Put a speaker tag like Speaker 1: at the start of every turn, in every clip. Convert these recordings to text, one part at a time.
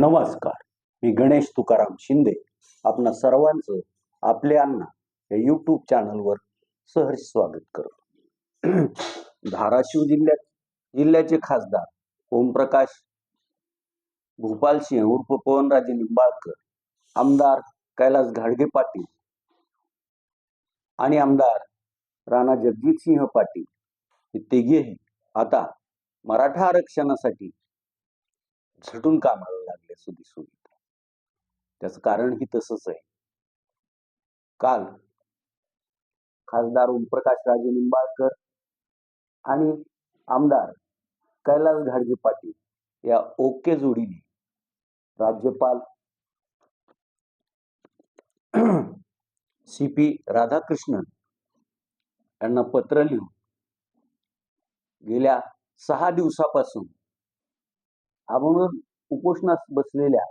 Speaker 1: नमस्कार. मी गणेश तुकाराम शिंदे. आपणा सर्वांचं आपले अण्णा या यूट्यूब चॅनलवर सहर्ष स्वागत करतो. धाराशिव जिल्ह्यात जिल्ह्याचे खासदार ओमप्रकाश भूपालसिंह उर्फ पवनराजे निंबाळकर आमदार कैलास घाडगे पाटील आणि आमदार राणा जगजितसिंह पाटील हे तिघेही आता मराठा आरक्षणासाठी झटून कामाला लागले असं दिसून येत त्याचं कारण ही तसंच आहे. काल खासदार ओमप्रकाश राजे निंबाळकर आणि आमदार कैलास घाडगे पाटील या ओके जोडीने राज्यपाल सी पी राधाकृष्णन यांना पत्र लिहून गेल्या सहा दिवसापासून आपण उपोषणास बसलेल्या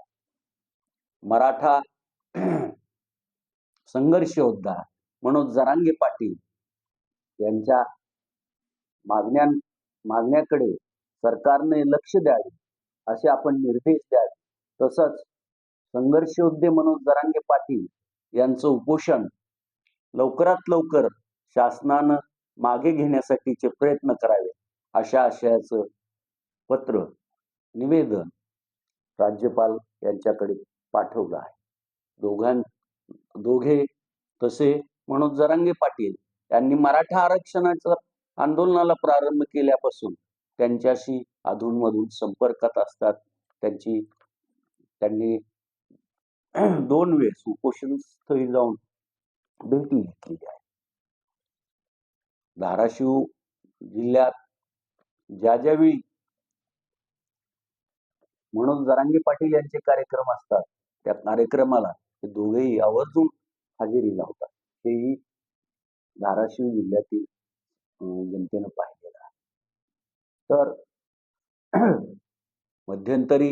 Speaker 1: मराठा संघर्ष योद्धा मनोज जरांगे पाटील यांच्या मागण्या मागण्याकडे सरकारने लक्ष द्यावे असे आपण निर्देश द्यावे. तसंच संघर्ष योद्धे मनोज जरांगे पाटील यांचं उपोषण लवकरात लवकर शासनानं मागे घेण्यासाठीचे प्रयत्न करावे अशा आशयाचं पत्र निवेदन राज्यपाल यांच्याकडे पाठवलं आहे. दोघां दोघे तसे मनोज जरांगे पाटील यांनी मराठा आरक्षणाचा आंदोलनाला प्रारंभ केल्यापासून त्यांच्याशी अधूनमधून संपर्कात असतात. त्यांची त्यांनी दोन वेळेस उपोषण स्थळी जाऊन भेटी घेतलेली आहे. धाराशिव जिल्ह्यात ज्या ज्यावेळी म्हणून जरांगे पाटील यांचे कार्यक्रम असतात त्या कार्यक्रमाला ते दोघेही आवर्जून हजेरी लावतात हेही धाराशिव जिल्ह्यातील जनतेनं पाहिलेलं आहे. तर मध्यंतरी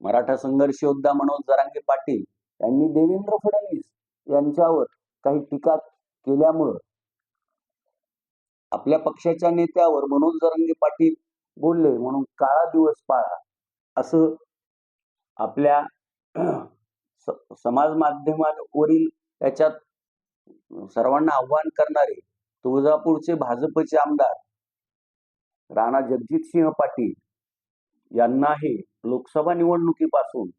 Speaker 1: मराठा संघर्ष योद्धा मनोज जरांगे पाटील यांनी देवेंद्र फडणवीस यांच्यावर काही टीका केल्यामुळं आपल्या पक्षाच्या नेत्यावर मनोज जरांगे पाटील बोलले म्हणून काळा दिवस पाळा असं आपल्या स- समाज माध्यमावरील त्याच्यात सर्वांना आव्हान करणारे तुळजापूरचे भाजपचे आमदार राणा जगजितसिंह पाटील यांनाही लोकसभा निवडणुकीपासून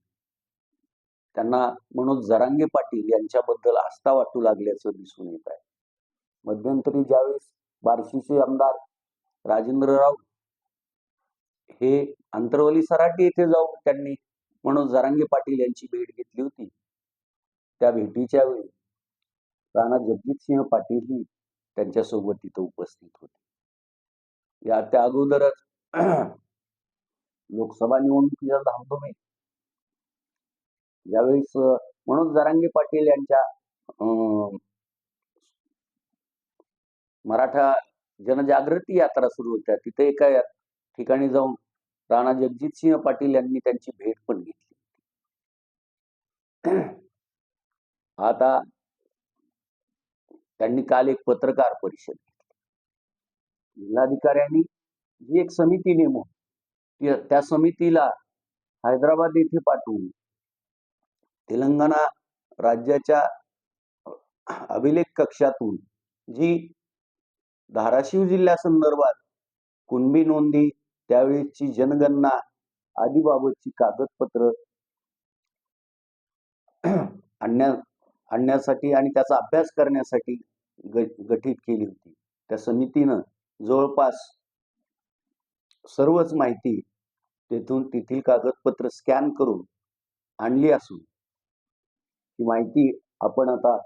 Speaker 1: त्यांना मनोज जरांगे पाटील यांच्याबद्दल आस्था वाटू लागल्याचं दिसून येत आहे. मध्यंतरी ज्यावेळेस बार्शीचे आमदार राजेंद्र राऊत हे अंतरवली सराटी येथे जाऊन त्यांनी म्हणून जरांगे पाटील यांची भेट घेतली होती. त्या भेटीच्या वेळी राणा जगजितसिंह पाटील ही त्यांच्यासोबत तिथं उपस्थित होते. या त्या अगोदरच लोकसभा निवडणुकीच्या धामधुमीत ज्यावेळेस म्हणून मनोज जरांगे पाटील यांच्या अं, मराठा जनजागृती यात्रा सुरू होत्या. तिथे एका ठिकाणी जाऊन राणा जगजितसिंह पाटील यांनी त्यांची भेट पण घेतली आता त्यांनी काल एक पत्रकार परिषद घेतली. जिल्हाधिकाऱ्यांनी जी एक समिती नेमून त्या समितीला हैदराबाद येथे पाठवून तेलंगणा राज्याच्या अभिलेख कक्षातून जी धाराशिव जिल्ह्यासंदर्भात कुणबी नोंदी त्यावेळेची जनगणना आदीबाबतची कागदपत्र आणण्या आणण्यासाठी आणि त्याचा अभ्यास करण्यासाठी ग- गठीत केली होती. त्या समितीनं जवळपास सर्वच माहिती तेथून तेथील कागदपत्र स्कॅन करून आणली असून ही माहिती आपण आता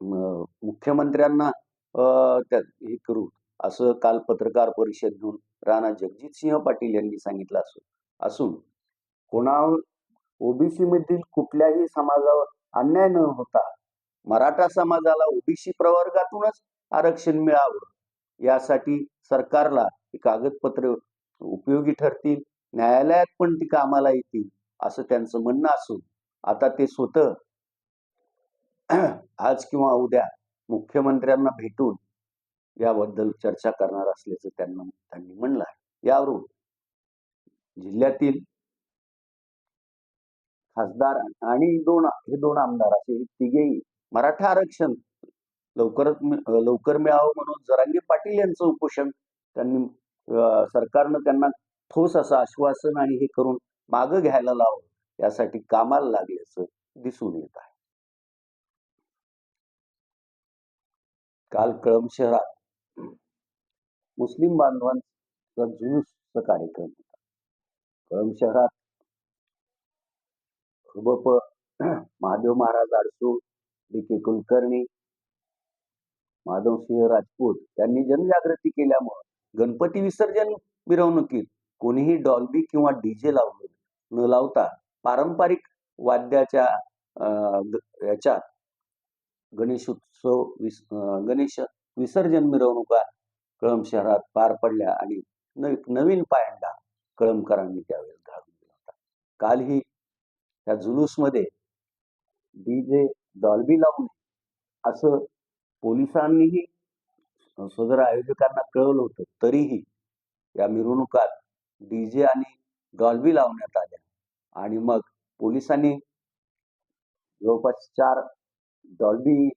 Speaker 1: मुख्यमंत्र्यांना अं, त्या हे करू असं काल पत्रकार परिषद घेऊन राणा जगजितसिंह पाटील यांनी सांगितलं असून असून कोणा ओबीसी मधील कुठल्याही समाजावर अन्याय न होता मराठा समाजाला ओबीसी प्रवर्गातूनच आरक्षण मिळावं. यासाठी सरकारला ही कागदपत्र उपयोगी ठरतील न्यायालयात पण ती कामाला येतील असं त्यांचं म्हणणं असून आता ते स्वतः आज किंवा उद्या मुख्यमंत्र्यांना भेटून याबद्दल चर्चा करणार असल्याचं त्यांना त्यांनी म्हणलं आहे. यावरून जिल्ह्यातील खासदार आणि दोन हे दोन आमदार असे तिघेही मराठा आरक्षण लवकरच लवकर मिळावं म्हणून जरांगे पाटील यांचं उपोषण त्यांनी सरकारनं त्यांना ठोस असं आश्वासन आणि हे करून मागं घ्यायला लावं यासाठी कामाला लागल्याचं दिसून येत आहे. काल कळम शहरात मुस्लिम बांधवांचा जुलूसचा कार्यक्रम होता. कळंब शहरात बप महादेव महाराज आडसू डी के कुलकर्णी माधवसिंह राजपूत यांनी जनजागृती केल्यामुळं गणपती विसर्जन मिरवणुकीत कोणीही डॉल्बी किंवा डीजे लावलं न लावता पारंपरिक वाद्याच्या अं, याच्यात गणेशोत्सव विस गणेश विसर्जन मिरवणुका कळंब शहरात पार पडल्या आणि नवीन पायंडा कळंबकरांनी त्यावेळेस घालून दिला होता. कालही त्या जुलूसमध्ये डी जे डॉल्बी लावून असं पोलिसांनीही सदर आयोजकांना कळवलं होतं. तरीही या मिरवणुकात डीजे आणि डॉल्बी लावण्यात आल्या आणि मग पोलिसांनी जवळपास चार डॉल्बी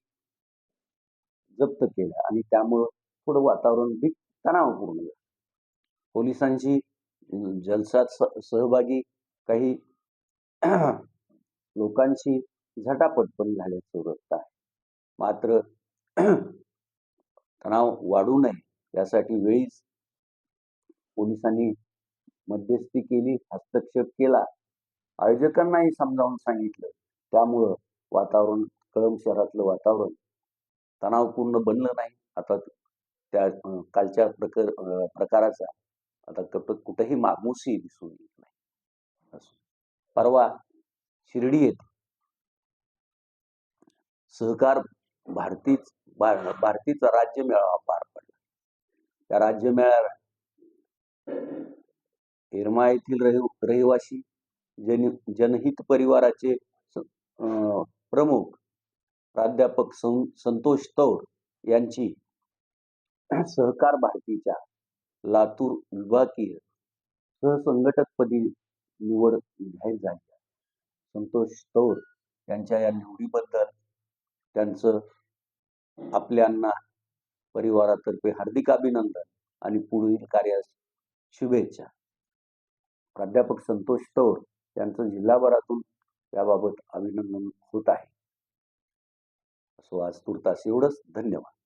Speaker 1: जप्त केल्या आणि त्यामुळं थोडं वातावरण बी तणावपूर्ण झालं पोलिसांची जलसात सहभागी काही लोकांशी झटापट पण झाल्याचं वृत्त आहे. मात्र तणाव वाढू नये यासाठी वेळीच पोलिसांनी मध्यस्थी केली हस्तक्षेप केला. आयोजकांनाही समजावून सांगितलं. त्यामुळं वातावरण कळम शहरातलं वातावरण तणावपूर्ण बनलं नाही. आता त्या कालच्या प्रकार प्रकाराचा. आता कुठं कुठेही मागमूसही दिसून येत नाही. असो. परवा शिर्डी येथे सहकार भारतीच भारतीचा राज्य मेळावा पार पडला. त्या राज्य मेळाव्यात एरमा येथील रहि रहिवासी जन जनहित परिवाराचे प्रमुख प्राध्यापक सं संतोष तौर यांची सहकार भारतीच्या लातूर विभागीय सहसंघटकपदी निवड जाहीर झाली. संतोष तौर यांच्या या निवडीबद्दल त्यांचं आपल्यांना परिवारातर्फे हार्दिक अभिनंदन आणि पुढील कार्यास शुभेच्छा. प्राध्यापक संतोष तौर यांचं जिल्हाभरातून याबाबत अभिनंदन होत आहे. असं आज तुर्तास एवढंच. धन्यवाद.